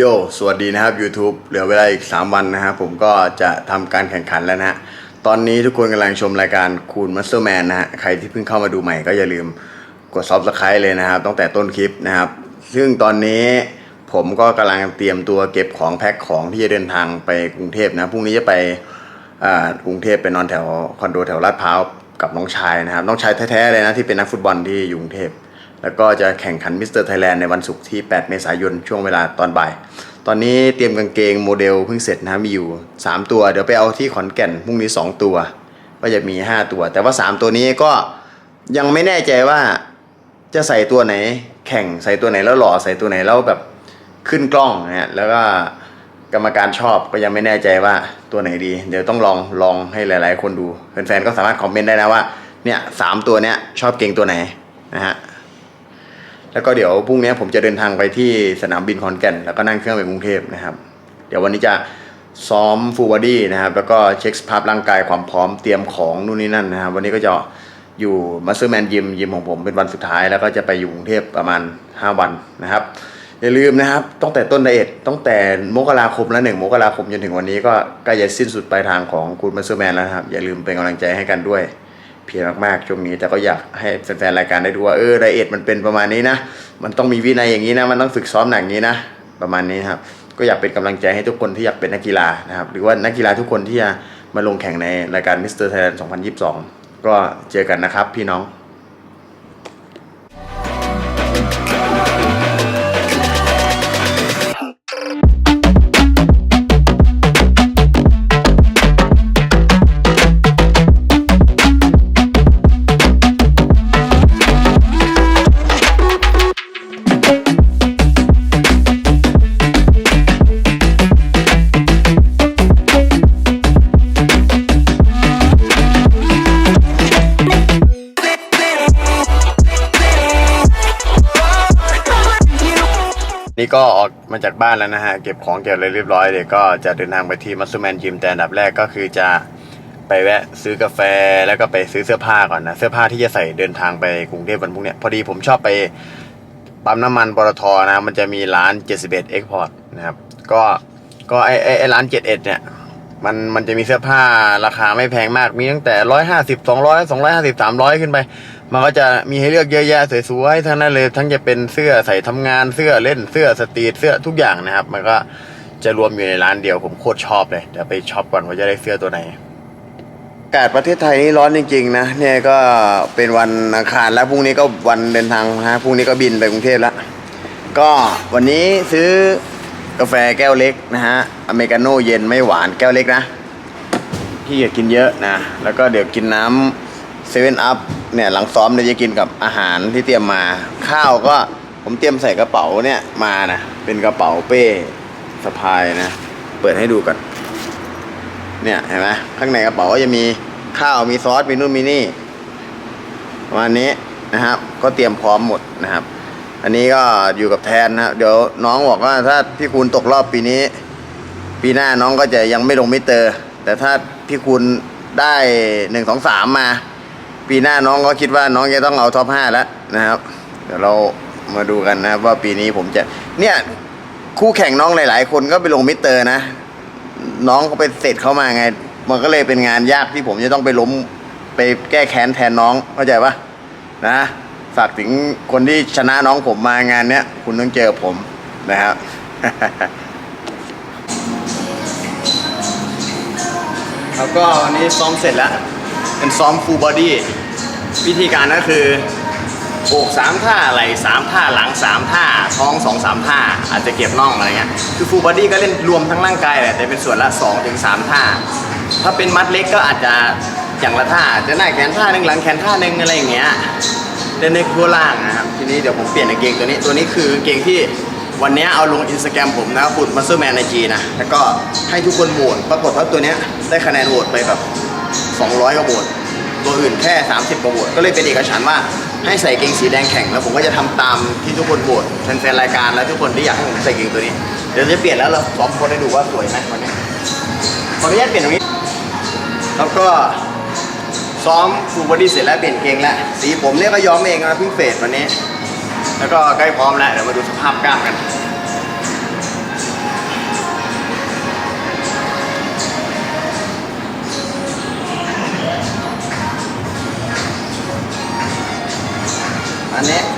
โย สวัสดีนะครับ YouTube เหลือเวลาอีก 3 วันนะครับผมก็จะทำการแข่งขันแล้วนะฮะ ตอนนี้ทุกคนกำลังชมรายการคูณมัสเตอร์แมนนะฮะ ใครที่เพิ่งเข้ามาดูใหม่ก็อย่าลืมกด Subscribe เลยนะครับ ตั้งแต่ต้นคลิปนะครับ ซึ่งตอนนี้ผมก็กำลังเตรียมตัวเก็บของแพ็คของที่จะเดินทางไปกรุงเทพนะ พรุ่งนี้จะไปอ่ากรุงเทพไปนอนแถวคอนโดแถวลาดพร้าวกับน้องชายนะครับ น้องชายแท้ๆเลยนะที่เป็นนักฟุตบอลที่อยู่กรุงเทพ แล้วก็จะแข่งขันมิสเตอร์ไทยแลนด์ในวันศุกร์ที่ 8 เมษายนช่วงเวลาตอนบ่าย ตอนนี้เตรียมกางเกงโมเดลเพิ่งเสร็จนะมีอยู่ 3 ตัว เดี๋ยวไปเอาที่ขอนแก่นพรุ่งนี้ 2 ตัว ก็จะมี 5 ตัว แต่ว่า 3 ตัวนี้ก็ยังไม่แน่ใจว่าจะใส่ตัวไหน แข่งใส่ตัวไหนแล้วหล่อใส่ตัวไหนแล้วแบบขึ้นกล้องนะฮะแล้วก็กรรมการชอบก็ยังไม่แน่ใจว่าตัวไหนดี เดี๋ยวต้องลองลองให้หลาย ๆ คนดูแฟนๆก็สามารถคอมเมนต์ได้นะว่าเนี่ยสามตัวเนี้ยชอบเก่งตัวไหนนะฮะ แล้วก็เดี๋ยวพรุ่งนี้ผมจะเดินทางไปที่สนามบินขอนแก่น แล้วก็นั่งเครื่องไปกรุงเทพนะครับ เดี๋ยววันนี้จะซ้อมฟูลบอดี้นะครับ แล้วก็เช็คสภาพร่างกายความพร้อมเตรียมของนู่นนี่นั่นนะครับ วันนี้ก็จะอยู่มาสเตอร์แมนยิมยิมของผมเป็นวันสุดท้าย แล้วก็จะไปอยู่กรุงเทพประมาณ 5 วันนะครับ อย่าลืมนะครับตั้งแต่ต้นไดเอทตั้งแต่มกราคมและหนึ่งมกราคมจนถึงวันนี้ก็ใกล้จะสิ้นสุดปลายทางของคุณมาสเตอร์แมนแล้วครับอย่าลืมเป็นกำลังใจให้กันด้วย เพียรมากๆช่วงนี้ แต่ก็อยากให้แฟนๆรายการได้ดูว่าเออไดเอทมันเป็นประมาณนี้นะ มันต้องมีวินัยอย่างนี้นะ มันต้องฝึกซ้อมหนักอย่างนี้นะ ประมาณนี้ครับ ก็อยากเป็นกำลังใจให้ทุกคนที่อยากเป็นนักกีฬานะครับ หรือว่านักกีฬาทุกคนที่จะมาลงแข่งในรายการมิสเตอร์ไทยแลนด์2022 ก็เจอกันนะครับพี่น้อง ก็ออกมาจากบ้านแล้วนะฮะ เก็บของเก็บอะไรเรียบร้อยเดี๋ยวก็จะเดินทางไปที่มัส e แมนยิมแต่อันดับแรกก็คือจะไปแวะซื้อกาแฟแล้วก็ไปซื้อเสื้อผ้าก่อนนะ เสื้อผ้าที่จะใส่เดินทางไปกรุงเทพวันพรุ่งเนี้ยพอดีผมชอบไปปั๊มน้ำมันปตทนะ มันจะมีร้าน 71 Export นะครับ ก็ก็ไอไอไอร้าน 71 เนี่ยมันมันจะมีเสื้อผ้าราคาไม่แพงมากมีตั้งแต่ร้อยห้าสิบสองร้อยสองร้อยห้าสิบสามร้อยขึ้นไป มันก็จะมีให้เลือกเยอะแยะสวยๆทั้งนั้นเลยทั้งจะเป็นเสื้อใส่ทำงานเสื้อเล่นเสื้อสตรีทเสื้อทุกอย่างนะครับ มันก็จะรวมอยู่ในร้านเดียวผมโคตรชอบเลยเดี๋ยวไปช็อปก่อนว่าจะได้เสื้อตัวไหนอากาศประเทศไทยนี่ร้อนจริงๆนะเนี่ยก็เป็นวันอังคารแล้วพรุ่งนี้ก็วันเดินทางนะพรุ่งนี้ก็บินไปกรุงเทพแล้วก็วันนี้ซื้อกาแฟแก้วเล็กนะฮะอเมริกาโน่เย็นไม่หวานแก้วเล็กนะพี่อยากกินเยอะนะแล้วก็เดี๋ยวกินน้ำ เซเว่นอัพเนี่ยหลังซ้อมเดี๋ยจะกินกับอาหารที่เตรียมมา ข้าวก็ผมเตรียมใส่กระเป๋าเนี่ยมานะเป็นกระเป๋าเป้สะพายนะ เปิดให้ดูก่อนเนี่ยเห็นไหมข้างในกระเป๋าก็จะมีข้าวมีซอสมีนู่นมีนี่ประมาณนี้นะครับ ก็เตรียมพร้อมหมดนะครับ อันนี้ก็อยู่กับแทนนะครับเดี๋ยวน้องบอกว่าถ้าพี่คูณตกรอบปีนี้ ปีหน้าน้องก็จะยังไม่ลงมิเตอร์ แต่ถ้าพี่คูณได้หนึ่งสองสามมา ปีหน้าน้องก็คิดว่าน้องจะต้องเอาท็อปห้าแล้วนะครับ เดี๋ยวเรามาดูกันนะครับว่าปีนี้ผมจะ เนี่ยคู่แข่งน้องหลาย ๆ คนก็ไปลงมิเตอร์นะ น้องเขาไปเสร็จเข้ามาไง มันก็เลยเป็นงานยากที่ผมจะต้องไปล้มไปแก้แค้นแทนน้องเข้าใจปะนะฝากถึงคนที่ชนะน้องผมมางานเนี้ยคุณต้องเจอผมนะครับแล้วก็วันนี้ซ้อมเสร็จแล้ว เป็นซ้อมฟูลบอดี้วิธีการก็คืออกสามท่าไหล่สามท่าหลังสามท่าท้องสองสามท่า อาจจะเก็บน่องอะไรเงี้ยคือฟูลบอดี้ก็เล่นรวมทั้งร่างกายแหละแต่เป็นส่วนละ2-3ถึง3ท่า ถ้าเป็นมัดเล็กก็อาจจะอย่างละท่าจะหน้าแขนท่าหนึ่งหลังแขนท่าหนึ่งอะไรอย่างเงี้ยเล่นในครัวล่างนะครับทีนี้เดี๋ยวผมเปลี่ยนกางเกงตัวนี้ตัวนี้คือกางเกงที่วันนี้เอาลงอินสตาแกรมผมนะขุดมาสเตอร์แมนในจีนะแล้วก็ให้ทุกคนโหวตปรากฏว่าตัวนี้ได้คะแนนโหวตไปแบบ 200กว่าโหวตตัวอื่นแค่ 30กว่าโหวตก็เลยเป็นเอกฉันท์ว่าให้ใส่เกงสีแดงแข่งแล้วผมก็จะทำตามที่ทุกคนโหวตแฟนๆรายการและทุกคนที่อยากให้ผมใส่เกงตัวนี้เดี๋ยวจะเปลี่ยนแล้วเราซ้อมคนให้ดูว่าสวยไหมวันนี้ขออนุญาตเปลี่ยนตรงนี้แล้วก็ซ้อมฟูลบอดี้เสร็จแล้วเปลี่ยนเกงแล้วสีผมเนี่ยก็ย้อมเองนะเพิ่งเฟดวันนี้ แล้วก็ใกล้พร้อมแล้วเดี๋ยวมาดูสภาพกล้ามกัน ね。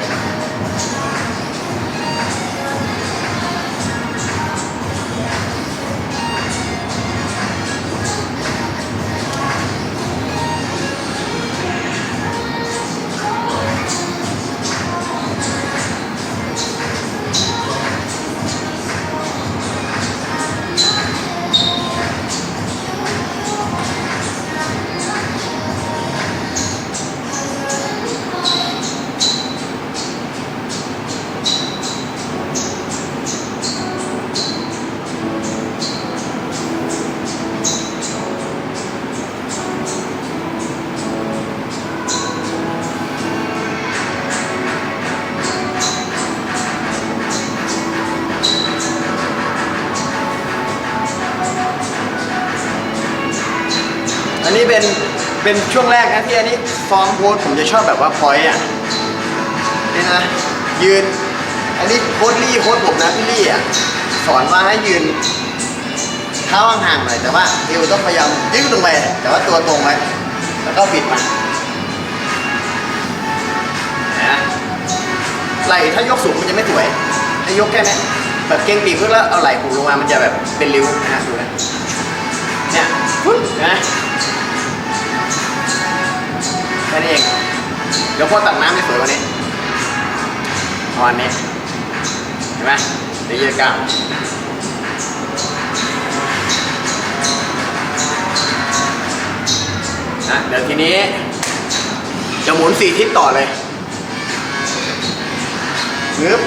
เป็นช่วงแรกนะที่อันนี้ฟอร์มโพสผมจะชอบแบบว่าพอย์อะนี่นะยืน อันนี้โค้ดลี่โค้ดผมนะพี่ลี่อะสอนว่าให้ยืนเท้าห่างๆหน่อยแต่ว่าเอวต้องพยายามยืดลงไปแต่ว่าตัวตรงไว้แล้วก็บิดมานะไหลถ้ายกสูงมันจะไม่สวยถ้ายกแค่นี้แบบเก่งปีกเพื่อแล้วเอาไหล่ผูกลงมามันจะแบบเป็นริ้วนะฮะดูนะเนี่ยปุ๊บนะ แค่นี้เอง เดี๋ยวพ่อตักน้ำให้สวยกว่านี้ประมาณนี้ เห็นไหมเดี๋ยวยืดกล้าวนะเดี๋ยวทีนี้ จะหมุนสี่ทิศต่อเลยงึบ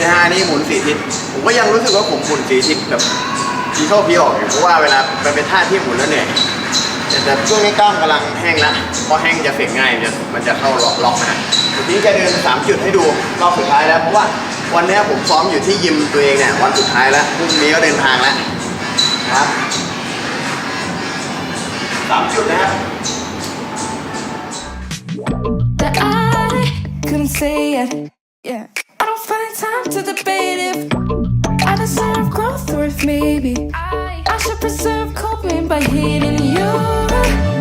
นี่นะฮะนี่หมุนสี่ทิศผมก็ยังรู้สึกว่าผมหมุนสี่ทิศแบบพีเข้าพีออกอยู่เพราะว่าเวลามันเป็นท่าที่หมุนแล้วเหนื่อยแต่แต่ช่วงนี้กล้ามกำลังแห้งแล้วพอแห้งจะเฟกง่ายมันจะมันจะเข้าล็อกล็อกนะฮะทีนี้จะเดินสามจุดให้ดูรอบสุดท้ายแล้วเพราะว่าวันนี้ผมซ้อมอยู่ที่ยิมตัวเองเนี่ยวันสุดท้ายแล้วพรุ่งนี้ก็เดินทางแล้วนะครับสามจุดนะครับ that I couldn't say it. Yeah, time to debate if I deserve growth or if maybe I should preserve coping by hating you.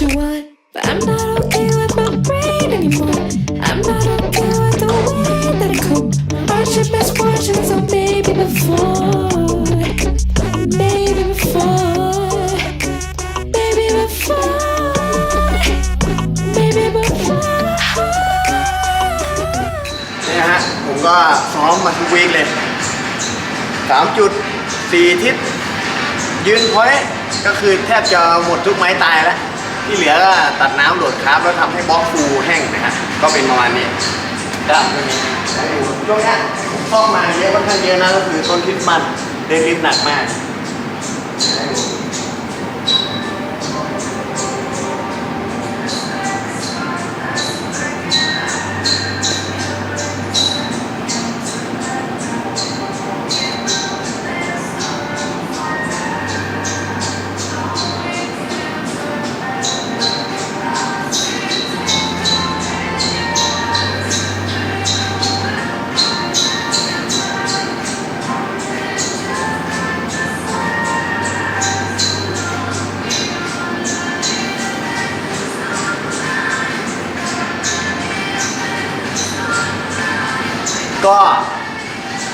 What you want, but I'm not okay with my brain anymore. I'm not okay with the way that I cope. Hardship, misfortune, so maybe before, maybe before, maybe before, maybe before. นี่นะฮะผมก็ซ้อมมาทุกวีคเลยสามจุดสี่ทิศยืนพอยต์ก็คือแทบจะหมดทุกไม้ตายแล้ว ที่เหลือก็ตัดน้ำโหลดคราฟแล้วทำให้บล็อกฟูแห้งนะฮะก็เป็นประมาณนี้ครับช่วงนี้ผมซ่อมมาเยอะค่อนข้างเยอะนะก็คือต้นคิดมันเดนลิฟหนักมาก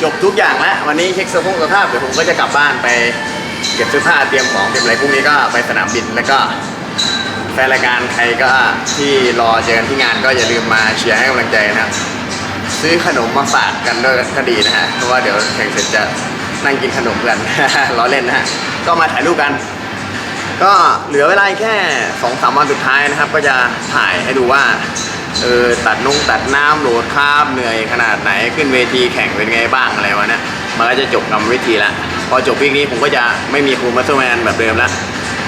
จบทุกอย่างแล้ววันนี้เช็คสภาพสภาพเดี๋ยวผมก็จะกลับบ้านไปเก็บเสื้อผ้าเตรียมของเตรียมอะไรพรุ่งนี้ก็ไปสนามบินแล้วก็แฟนรายการใครก็ที่รอเจอกันที่งานก็อย่าลืมมาเชียร์ให้กำลังใจนะครับ ซื้อขนมมาฝากกันด้วยก็ดีนะฮะเพราะว่าเดี๋ยวแข่งเสร็จจะนั่งกินขนมกันล้อเล่นนะฮะก็มาถ่ายรูปกัน ก็เหลือเวลาแค่สองสามวันสุดท้ายนะครับ ก็จะถ่ายให้ดูว่า เออตัดนุ่งตัดน้ำโหลดคาบเหนื่อยขนาดไหนขึ้นเวทีแข่งเป็นไงบ้างอะไรวะเนี่ยมันก็จะจบกรรมวิธีละพอจบวีคนี้ผมก็จะไม่มีครูมาสเตอร์แมนแบบเดิมละ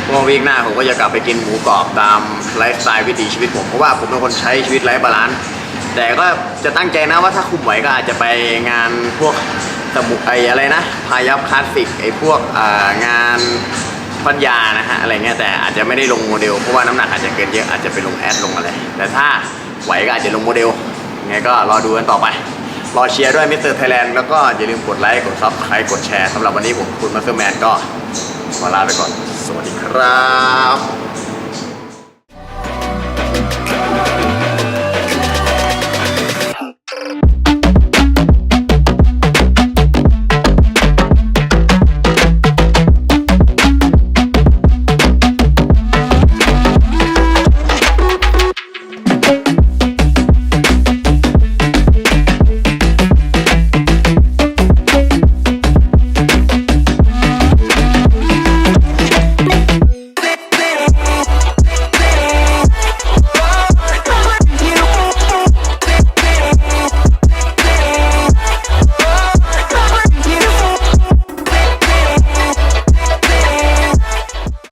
พราะว่าวีคหน้าผมก็จะกลับไปกินหมูกรอบตามไลฟ์สไตล์วิถีชีวิตผมเพราะว่าผมเป็นคนใช้ชีวิตไร้บาลานซ์แต่ก็จะตั้งใจนะว่าถ้าคุมไหวก็อาจจะไปงานพวกสมุกไออะไรนะพายับคลาสสิกไอพวกงานปัญญานะฮะอะไรเงี้ยแต่อาจจะไม่ได้ลงโมเดลเพราะว่าน้ำหนักอาจจะเกินเยอะอาจจะไปลงแอดลงอะไรแต่ถ้า ไหวก็อาจจะลงโมเดลยังไงก็รอดูกันต่อไป รอเชียร์ด้วยมิสเตอร์ไทยแลนด์แล้วก็อย่าลืมกดไลค์ กดซับใครกดแชร์สำหรับวันนี้ผมคุณมาสเตอร์แมนก็ขอลาไปก่อน สวัสดีครับ